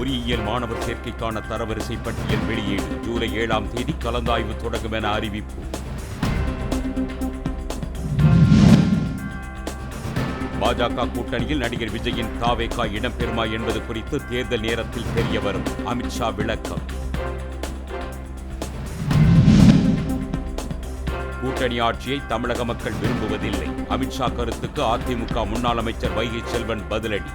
பொறியியல் மாணவர் சேர்க்கைக்கான தரவரிசை பட்டியல் வெளியீடு ஜூலை ஏழாம் தேதி கலந்தாய்வு தொடங்கும் என அறிவிப்பு. பாஜக கூட்டணியில் நடிகர் விஜயின் தாவேகா இடம்பெறுமா என்பது குறித்து தேர்தல் நேரத்தில் தெரிய வரும். அமித்ஷா விளக்கம். கூட்டணி ஆட்சியை தமிழக மக்கள் விரும்புவதில்லை. அமித்ஷா கருத்துக்கு அதிமுக முன்னாள் அமைச்சர் வைகை செல்வன் பதிலடி.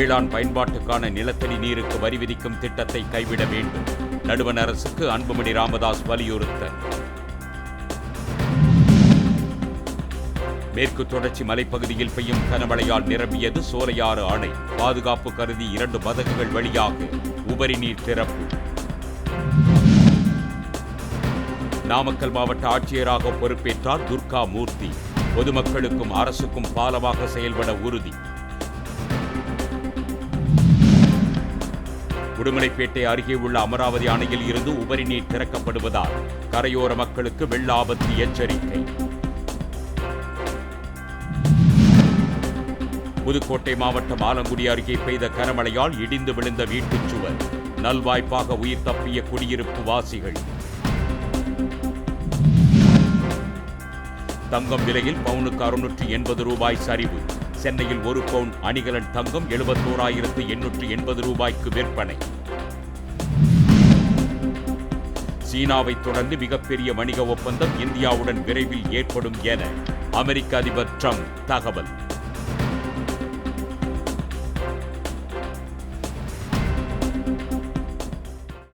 வேளாண் பயன்பாட்டுக்கான நிலத்தடி நீருக்கு வரி விதிக்கும் திட்டத்தை கைவிட வேண்டும். நடுவண் அரசுக்கு அன்புமணி ராமதாஸ் வலியுறுத்தல். மேற்கு தொடர்ச்சி மலைப்பகுதியில் பெய்யும் கனமழையால் நிரம்பியது சோலையாறு அணை. பாதுகாப்பு கருதி இரண்டு பதகுகள் வழியாக உபரி நீர் திறப்பு. நாமக்கல் மாவட்ட ஆட்சியராக பொறுப்பேற்றார் துர்கா மூர்த்தி. பொதுமக்களுக்கும் அரசுக்கும் பாலமாக செயல்பட உறுதி. உடுமலைப்பேட்டை அருகே உள்ள அமராவதி அணையில் இருந்து உபரி நீர் திறக்கப்படுவதால் கரையோர மக்களுக்கு வெள்ள ஆபத்து எச்சரிக்கை. புதுக்கோட்டை மாவட்டம் ஆலங்குடி அருகே பெய்த கனமழையால் இடிந்து விழுந்த வீட்டுச் சுவர். நல்வாய்ப்பாக உயிர் தப்பிய குடியிருப்பு வாசிகள். தங்கம் விலையில் பவுனுக்கு அறுநூற்று எண்பது ரூபாய் சரிவு. சென்னையில் ஒரு பவுன் அணிகலன் தங்கம் எழுபத்தோராயிரத்து எண்ணூற்று எண்பது ரூபாய்க்கு விற்பனை. சீனாவை தொடர்ந்து மிகப்பெரிய வணிக ஒப்பந்தம் இந்தியாவுடன் விரைவில் ஏற்படும் என அமெரிக்க அதிபர் ட்ரம்ப் தகவல்.